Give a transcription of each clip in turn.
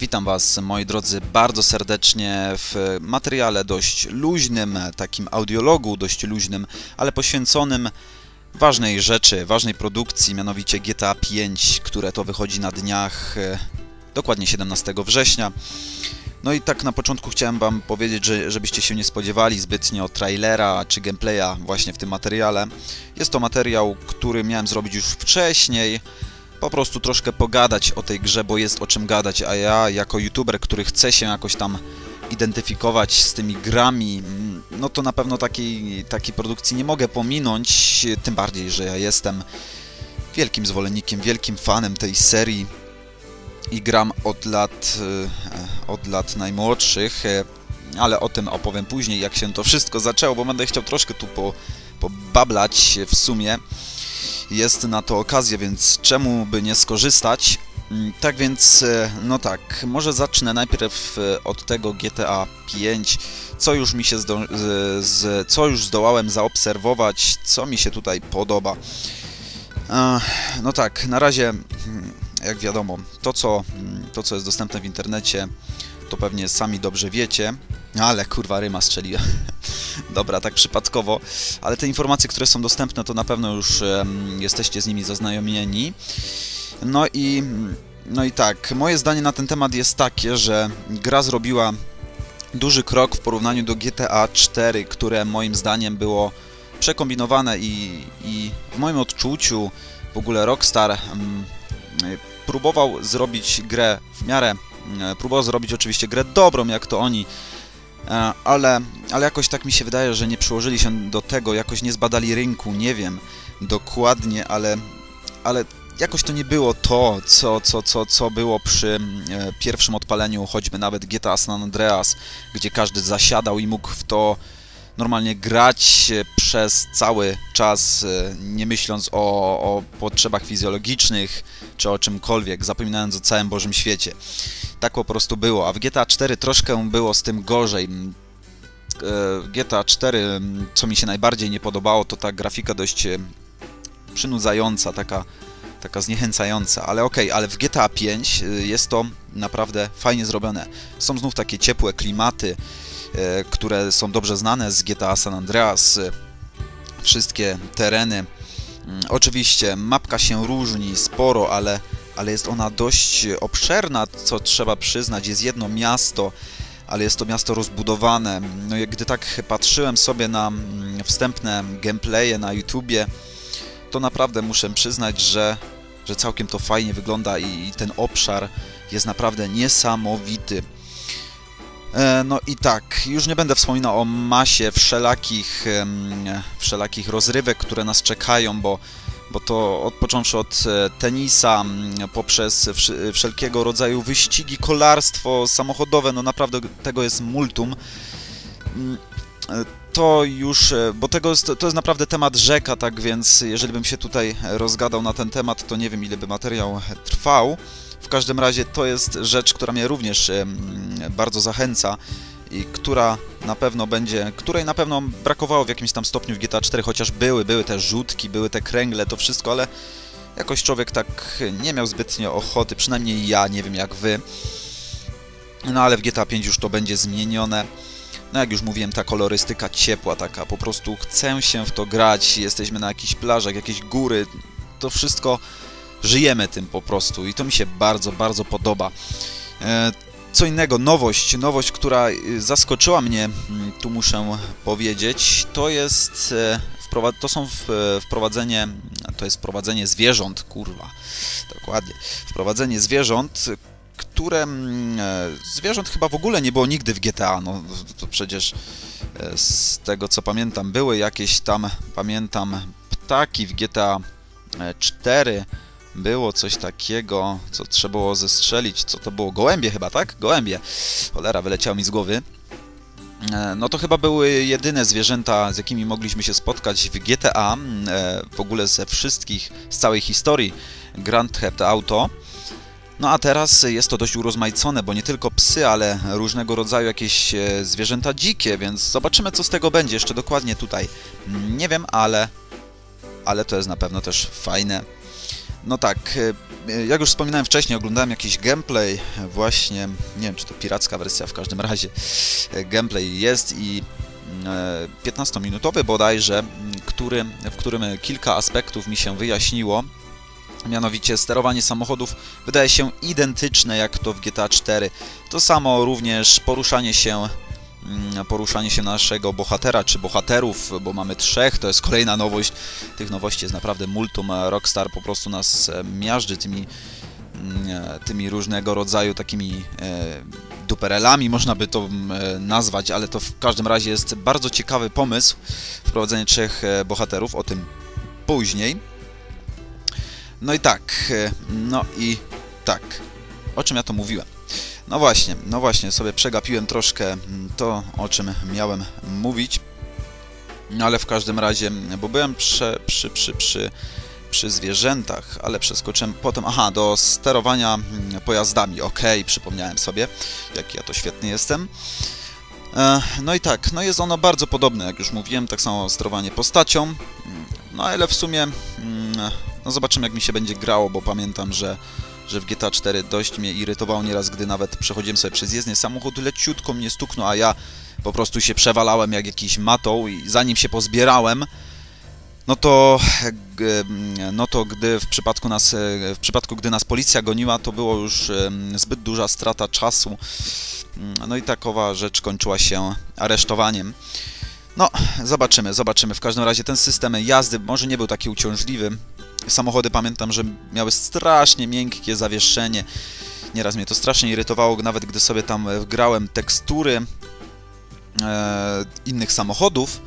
Witam Was, moi drodzy, bardzo serdecznie w materiale dość luźnym, takim audiologu dość luźnym, ale poświęconym ważnej rzeczy, ważnej produkcji, mianowicie GTA 5, które to wychodzi na dniach, e, dokładnie 17 września. No i tak na początku chciałem Wam powiedzieć, że żebyście się nie spodziewali zbytnio trailera czy gameplaya właśnie w tym materiale. Jest to materiał, który miałem zrobić już wcześniej, po prostu troszkę pogadać o tej grze, bo jest o czym gadać, a ja jako youtuber, który chce się jakoś tam identyfikować z tymi grami, mm, no to na pewno takiej, takiej produkcji nie mogę pominąć, tym bardziej, że ja jestem wielkim zwolennikiem, wielkim fanem tej serii i gram od lat, e, od lat najmłodszych, e, ale o tym opowiem później, jak się to wszystko zaczęło, bo będę chciał troszkę tu po, pobablać w sumie. Jest na to okazja, więc czemu by nie skorzystać? Mm, Tak więc, e, no tak, może zacznę najpierw e, od tego GTA 5, co już mi się z, z, co już zdołałem zaobserwować, co mi się tutaj podoba. E, No tak, na razie, mm, jak wiadomo, to co, mm, to co jest dostępne w internecie, to pewnie sami dobrze wiecie, ale kurwa ryma strzeliłem. Dobra, tak przypadkowo, ale te informacje, które są dostępne, to na pewno już em, jesteście z nimi zaznajomieni. No i, no i tak, moje zdanie na ten temat jest takie, że gra zrobiła duży krok w porównaniu do GTA 4, które moim zdaniem było przekombinowane i, i w moim odczuciu w ogóle Rockstar mm, próbował zrobić grę w miarę, próbował zrobić oczywiście grę dobrą, jak to oni E, ale, ale jakoś tak mi się wydaje, że nie przyłożyli się do tego, jakoś nie zbadali rynku, nie wiem dokładnie, ale, ale jakoś to nie było to, co, co, co, co było przy e, pierwszym odpaleniu, choćby nawet GTA San Andreas, gdzie każdy zasiadał i mógł w to normalnie grać e, przez cały czas, e, nie myśląc o, o potrzebach fizjologicznych czy o czymkolwiek, zapominając o całym Bożym świecie. Tak po prostu było, a w GTA 4 troszkę było z tym gorzej. Mm, e, GTA 4, mm, co mi się najbardziej nie podobało, to ta grafika dość przynudzająca, taka, taka zniechęcająca, ale okej, ale w GTA 5 y, jest to naprawdę fajnie zrobione. Są znów takie ciepłe klimaty, które są dobrze znane z GTA San Andreas, y, wszystkie tereny. Mm, Oczywiście mapka się różni sporo, ale, ale jest ona dość obszerna, co trzeba przyznać. Jest jedno miasto, ale jest to miasto rozbudowane. No gdy tak patrzyłem sobie na mm, wstępne gameplaye na YouTubie, to naprawdę muszę przyznać, że, że całkiem to fajnie wygląda i, i ten obszar jest naprawdę niesamowity. E, No i tak, już nie będę wspominał o masie wszelakich, wszelakich rozrywek, które nas czekają, bo, bo to od, począwszy od e, tenisa, poprzez wsz- wszelkiego rodzaju wyścigi, kolarstwo samochodowe, no naprawdę tego jest multum. Mm, e, To już, bo tego jest, to jest naprawdę temat rzeka, tak więc jeżeli bym się tutaj rozgadał na ten temat, to nie wiem ile by materiał trwał. W każdym razie to jest rzecz, która mnie również bardzo zachęca i która na pewno będzie, której na pewno brakowało w jakimś tam stopniu w GTA 4, chociaż były, były te rzutki, były te kręgle, to wszystko, ale jakoś człowiek tak nie miał zbytnio ochoty, przynajmniej ja, nie wiem jak wy. No ale w GTA 5 już to będzie zmienione. No jak już mówiłem, ta kolorystyka ciepła taka, po prostu chcę się w to grać, jesteśmy na jakichś plażach, jakieś góry, to wszystko żyjemy tym po prostu i to mi się bardzo, bardzo podoba. E, Co innego, nowość, nowość, która y, zaskoczyła mnie, tu muszę powiedzieć, to jest, e, to są e, wprowadzenie, to jest wprowadzenie zwierząt, kurwa, dokładnie, wprowadzenie zwierząt, które, e, zwierząt chyba w ogóle nie było nigdy w GTA, no to przecież e, z tego co pamiętam, były jakieś tam, pamiętam, ptaki w GTA 4, było coś takiego, co trzeba było zestrzelić. Co to było? Gołębie chyba, tak? Gołębie. Cholera, wyleciało mi z głowy. E, No to chyba były jedyne zwierzęta, z jakimi mogliśmy się spotkać w GTA, e, w ogóle ze wszystkich, z całej historii Grand Theft Auto. No a teraz jest to dość urozmaicone, bo nie tylko psy, ale różnego rodzaju jakieś e, zwierzęta dzikie, więc zobaczymy co z tego będzie jeszcze dokładnie tutaj. Nie wiem, ale ale to jest na pewno też fajne. No tak, e, e, jak już wspominałem wcześniej, oglądałem jakiś gameplay, właśnie, nie wiem czy to piracka wersja, w każdym razie e, gameplay jest i e, 15-minutowy bodajże, który, w którym kilka aspektów mi się wyjaśniło. Mianowicie sterowanie samochodów wydaje się identyczne jak to w GTA 4. To samo również poruszanie się poruszanie się naszego bohatera czy bohaterów, bo mamy trzech, to jest kolejna nowość. Tych nowości jest naprawdę multum. Rockstar po prostu nas e, miażdży tymi mm, e, tymi różnego rodzaju takimi e, duperelami, można by to mm, nazwać, ale to w każdym razie jest bardzo ciekawy pomysł wprowadzenie trzech bohaterów, o tym później. No i tak, no i tak, o czym ja to mówiłem? No właśnie, no właśnie, sobie przegapiłem troszkę mm, to, o czym miałem mówić, no ale w każdym razie, bo byłem przy, przy, przy, przy, zwierzętach, ale przeskoczyłem potem, aha, do sterowania mm, pojazdami, okej, przypomniałem sobie, jak ja to świetny jestem. E, No i tak, no jest ono bardzo podobne, jak już mówiłem, tak samo sterowanie postacią, Mm, no ale w sumie, mm, no zobaczymy jak mi się będzie grało, bo pamiętam, że, że w GTA 4 dość mnie irytowało nieraz, gdy nawet przechodziłem sobie przez jezdnię, samochód leciutko mnie stuknął, a ja po prostu się przewalałem jak jakiś matą i zanim się pozbierałem, no to, no to gdy w przypadku nas, w przypadku gdy nas policja goniła, to było już zbyt duża strata czasu. Mm, No i takowa rzecz kończyła się aresztowaniem. No, zobaczymy, zobaczymy. W każdym razie ten system jazdy może nie był taki uciążliwy. Samochody pamiętam, że miały strasznie miękkie zawieszenie. Nieraz mnie to strasznie irytowało, nawet gdy sobie tam e, grałem tekstury e, innych samochodów.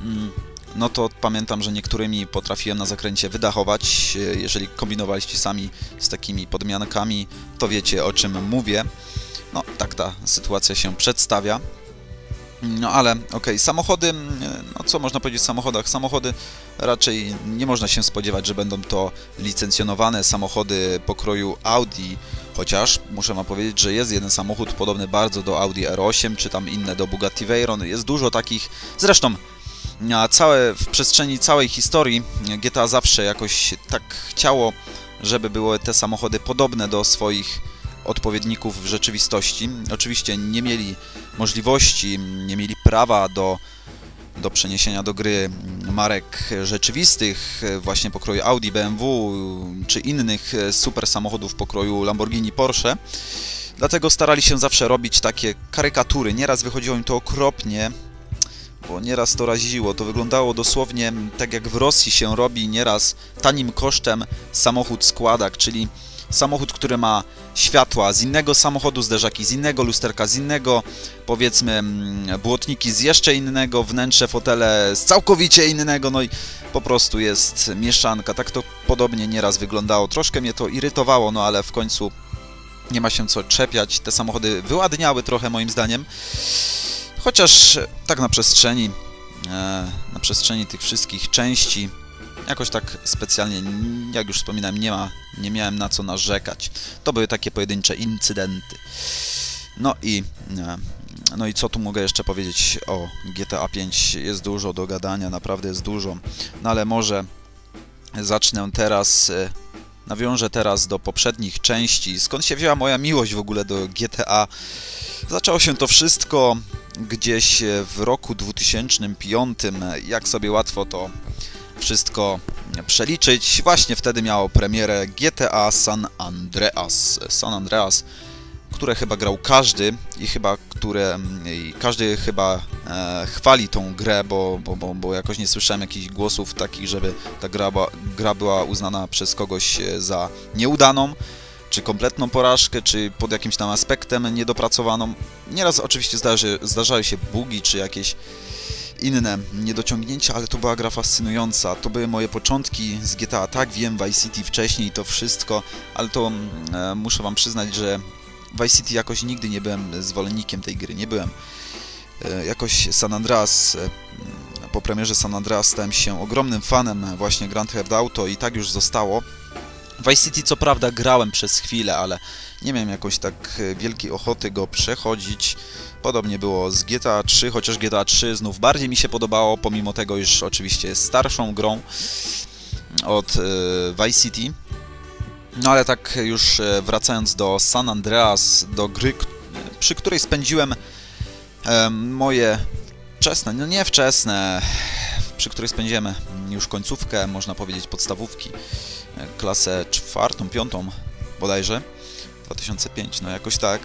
Mm, no to pamiętam, że niektórymi potrafiłem na zakręcie wydachować. E, Jeżeli kombinowaliście sami z takimi podmiankami, to wiecie o czym mówię. No, tak ta sytuacja się przedstawia. No ale okej, samochody, mm, no co można powiedzieć o samochodach? Samochody raczej nie można się spodziewać, że będą to licencjonowane samochody pokroju Audi, chociaż muszę wam powiedzieć, że jest jeden samochód podobny bardzo do Audi R8, czy tam inne do Bugatti Veyron, jest dużo takich, zresztą na całe, w przestrzeni całej historii GTA zawsze jakoś tak chciało, żeby były te samochody podobne do swoich odpowiedników w rzeczywistości. Oczywiście nie mieli możliwości, nie mieli prawa do, do przeniesienia do gry marek rzeczywistych, właśnie pokroju Audi, BMW czy innych super samochodów pokroju Lamborghini, Porsche. Dlatego starali się zawsze robić takie karykatury. Nieraz wychodziło im to okropnie, bo nieraz to raziło. To wyglądało dosłownie tak jak w Rosji się robi nieraz tanim kosztem samochód składak, czyli samochód, który ma światła z innego samochodu, zderzaki z innego, lusterka z innego, powiedzmy mm, błotniki z jeszcze innego, wnętrze fotele z całkowicie innego, no i po prostu jest mieszanka. Tak to podobnie nieraz wyglądało. Troszkę mnie to irytowało, no ale w końcu nie ma się co czepiać. Te samochody wyładniały trochę moim zdaniem. Chociaż tak na przestrzeni, e, na przestrzeni tych wszystkich części, jakoś tak specjalnie, jak już wspominałem, nie, ma, nie miałem na co narzekać. To były takie pojedyncze incydenty. No i, e, no i co tu mogę jeszcze powiedzieć o GTA 5? Jest dużo do gadania, naprawdę jest dużo. No ale może zacznę teraz, e, nawiążę teraz do poprzednich części. Skąd się wzięła moja miłość w ogóle do GTA? Zaczęło się to wszystko gdzieś w roku 2005, jak sobie łatwo to wszystko przeliczyć. Właśnie wtedy miało premierę GTA San Andreas. San Andreas, które chyba grał każdy i chyba które i każdy chyba e, chwali tą grę, bo, bo, bo, bo jakoś nie słyszałem jakichś głosów takich, żeby ta gra, gra była uznana przez kogoś e, za nieudaną czy kompletną porażkę, czy pod jakimś tam aspektem niedopracowaną. Nieraz oczywiście zdarzy, zdarzały się bugi, czy jakieś inne niedociągnięcia, ale to była gra fascynująca. To były moje początki z GTA, tak wiem, Vice City wcześniej to wszystko, ale to mm, e, muszę wam przyznać, że Vice City jakoś nigdy nie byłem zwolennikiem tej gry, nie byłem. E, jakoś San Andreas, e, mm, po premierze San Andreas stałem się ogromnym fanem właśnie Grand Theft Auto i tak już zostało. Vice City co prawda grałem przez chwilę, ale nie miałem jakoś tak e, wielkiej ochoty go przechodzić. Podobnie było z GTA 3, chociaż GTA 3 znów bardziej mi się podobało, pomimo tego, iż oczywiście jest starszą grą od e, Vice City. No ale tak już e, wracając do San Andreas, do gry, przy której spędziłem moje wczesne, no nie wczesne, przy której spędziłem już końcówkę, można powiedzieć, podstawówki, klasę czwartą, piątą bodajże, 2005, no jakoś tak,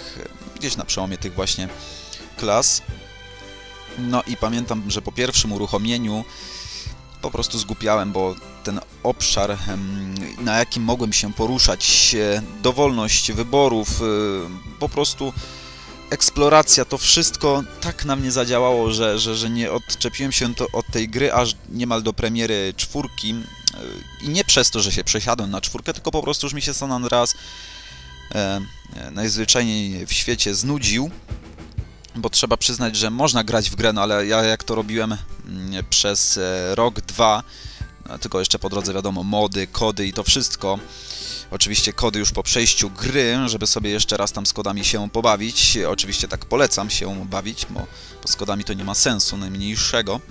gdzieś na przełomie tych właśnie klas. No i pamiętam, że po pierwszym uruchomieniu po prostu zgupiałem, bo ten obszar, na jakim mogłem się poruszać, dowolność wyborów, e, po prostu eksploracja, to wszystko tak na mnie zadziałało, że, że, że nie odczepiłem się to od tej gry aż niemal do premiery czwórki. I nie przez to, że się przesiadłem na czwórkę, tylko po prostu już mi się San Andreas e, e, najzwyczajniej w świecie znudził. Bo trzeba przyznać, że można grać w grę, no ale ja jak to robiłem mm, przez e, rok, dwa, tylko jeszcze po drodze wiadomo, mody, kody i to wszystko. Oczywiście kody już po przejściu gry, żeby sobie jeszcze raz tam z kodami się pobawić. Oczywiście tak polecam się bawić, bo, bo z kodami to nie ma sensu najmniejszego.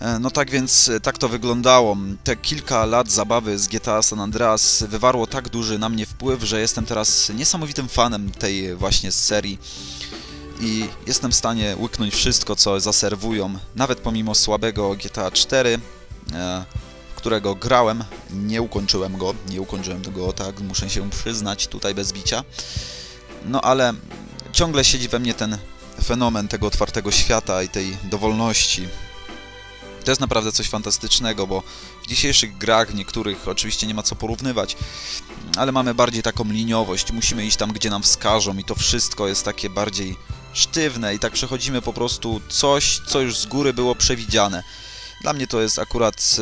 E, No tak więc e, tak to wyglądało. Te kilka lat zabawy z GTA San Andreas wywarło tak duży na mnie wpływ, że jestem teraz niesamowitym fanem tej właśnie serii i jestem w stanie łyknąć wszystko, co zaserwują, nawet pomimo słabego GTA 4, e, którego grałem, nie ukończyłem go, nie ukończyłem go, tak, muszę się przyznać tutaj bez bicia, no ale ciągle siedzi we mnie ten fenomen tego otwartego świata i tej dowolności. To jest naprawdę coś fantastycznego, bo w dzisiejszych grach niektórych oczywiście nie ma co porównywać, ale mamy bardziej taką liniowość, musimy iść tam, gdzie nam wskażą i to wszystko jest takie bardziej sztywne i tak przechodzimy po prostu coś, co już z góry było przewidziane. Dla mnie to jest akurat,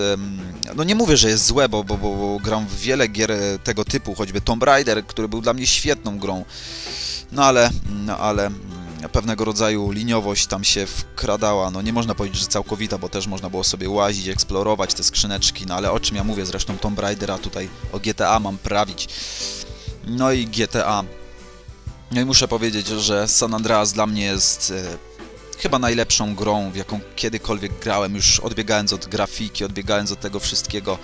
no nie mówię, że jest złe, bo, bo, bo, gram w wiele gier e, tego typu, choćby Tomb Raider, który był dla mnie świetną grą, no ale, no ale pewnego rodzaju liniowość tam się wkradała, no nie można powiedzieć, że całkowita, bo też można było sobie łazić, eksplorować te skrzyneczki, no ale o czym ja mówię, zresztą Tomb Raidera tutaj o GTA mam prawić. No i GTA. No i muszę powiedzieć, że San Andreas dla mnie jest e, chyba najlepszą grą, w jaką kiedykolwiek grałem, już odbiegając od grafiki, odbiegając od tego wszystkiego.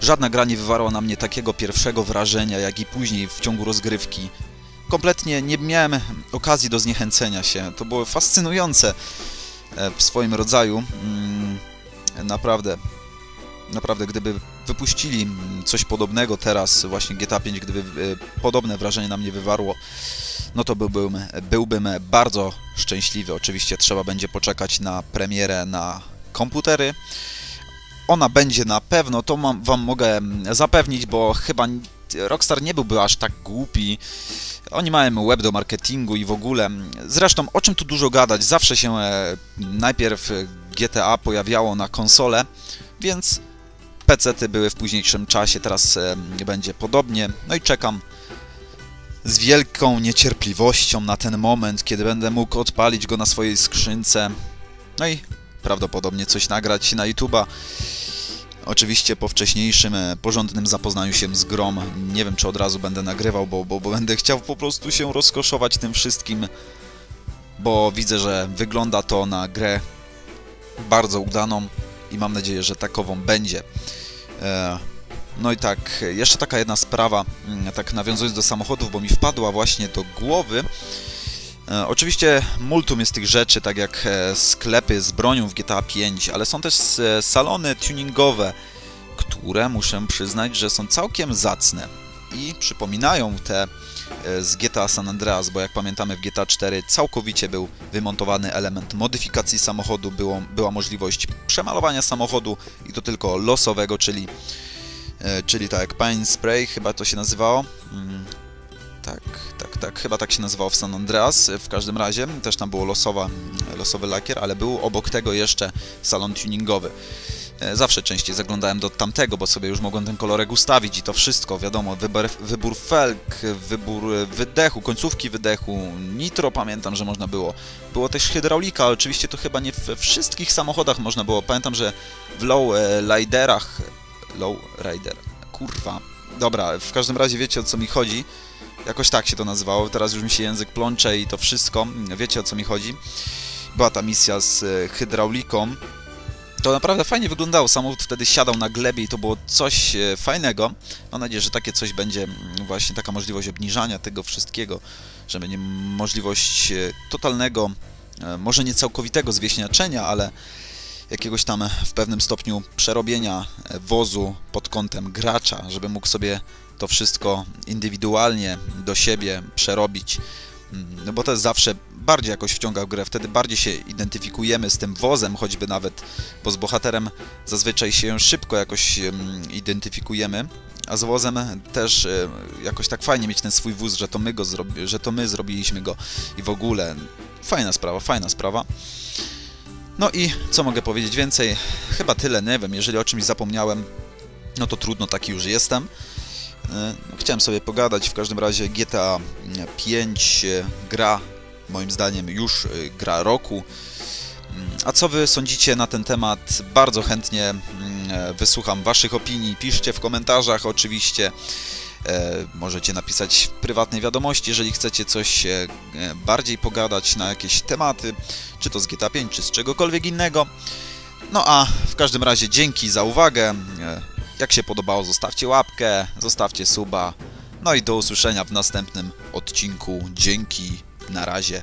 Żadna gra nie wywarła na mnie takiego pierwszego wrażenia, jak i później w ciągu rozgrywki. Kompletnie nie miałem okazji do zniechęcenia się. To było fascynujące e, w swoim rodzaju. Mm, Naprawdę, naprawdę, gdyby wypuścili mm, coś podobnego teraz, właśnie GTA 5, gdyby e, podobne wrażenie na mnie wywarło, no to byłbym, byłbym bardzo szczęśliwy. Oczywiście trzeba będzie poczekać na premierę na komputery. Ona będzie na pewno, to mam, wam mogę mm, zapewnić, bo chyba Rockstar nie byłby aż tak głupi. Oni mają web do marketingu i w ogóle. Zresztą, o czym tu dużo gadać? Zawsze się e, najpierw GTA pojawiało na konsole, więc PC-ty były w późniejszym czasie, teraz e, będzie podobnie. No i czekam z wielką niecierpliwością na ten moment, kiedy będę mógł odpalić go na swojej skrzynce. No i prawdopodobnie coś nagrać na YouTube'a. Oczywiście po wcześniejszym e, porządnym zapoznaniu się z grą, nie wiem czy od razu będę nagrywał, bo, bo, bo będę chciał po prostu się rozkoszować tym wszystkim, bo widzę, że wygląda to na grę bardzo udaną i mam nadzieję, że takową będzie. E, no i tak, jeszcze taka jedna sprawa, mm, tak nawiązując do samochodów, bo mi wpadła właśnie do głowy. E, Oczywiście multum jest tych rzeczy, tak jak e, sklepy z bronią w GTA 5, ale są też e, salony tuningowe, które muszę przyznać, że są całkiem zacne i przypominają te z GTA San Andreas, bo jak pamiętamy w GTA 4 całkowicie był wymontowany element modyfikacji samochodu, było, była możliwość przemalowania samochodu i to tylko losowego, czyli, czyli tak jak Pine Spray chyba to się nazywało. Tak, tak, tak, chyba tak się nazywało w San Andreas. W każdym razie też tam było losowa, losowy lakier, ale był obok tego jeszcze salon tuningowy. E, Zawsze częściej zaglądałem do tamtego, bo sobie już mogłem ten kolorek ustawić i to wszystko, wiadomo, wybór, wybór felg, wybór e, wydechu, końcówki wydechu, nitro pamiętam, że można było. Było też hydraulika, oczywiście to chyba nie we wszystkich samochodach można było. Pamiętam, że w low e, riderach, low rider, kurwa, dobra, w każdym razie wiecie o co mi chodzi. Jakoś tak się to nazywało, teraz już mi się język plącze i to wszystko, wiecie o co mi chodzi. Była ta misja z e, hydrauliką, To naprawdę fajnie wyglądało. Samochód wtedy siadał na glebie i to było coś e, fajnego. Mam nadzieję, że takie coś będzie mm, właśnie taka możliwość obniżania tego wszystkiego, że będzie możliwość e, totalnego, może nie całkowitego zwieśniaczenia, ale jakiegoś tam w pewnym stopniu przerobienia wozu pod kątem gracza, żeby mógł sobie to wszystko indywidualnie do siebie przerobić. Mm, No bo to jest zawsze bardziej jakoś wciąga w grę, wtedy bardziej się identyfikujemy z tym wozem, choćby nawet, bo z bohaterem zazwyczaj się szybko jakoś em, identyfikujemy, a z wozem też e, jakoś tak fajnie mieć ten swój wóz, że to my go zrobi, że to my zrobiliśmy go i w ogóle fajna sprawa, fajna sprawa. No i co mogę powiedzieć więcej? Chyba tyle, nie wiem, jeżeli o czymś zapomniałem, no to trudno, taki już jestem. E, Chciałem sobie pogadać, w każdym razie GTA 5 e, gra, moim zdaniem już e, gra roku. Mm, A co wy sądzicie na ten temat? Bardzo chętnie mm, e, wysłucham waszych opinii. Piszcie w komentarzach oczywiście. Możecie napisać prywatnej wiadomości, jeżeli chcecie coś bardziej pogadać na jakieś tematy, czy to z GTA 5, czy z czegokolwiek innego. No a w każdym razie dzięki za uwagę. Jak się podobało, zostawcie łapkę, zostawcie suba. No i do usłyszenia w następnym odcinku. Dzięki, na razie.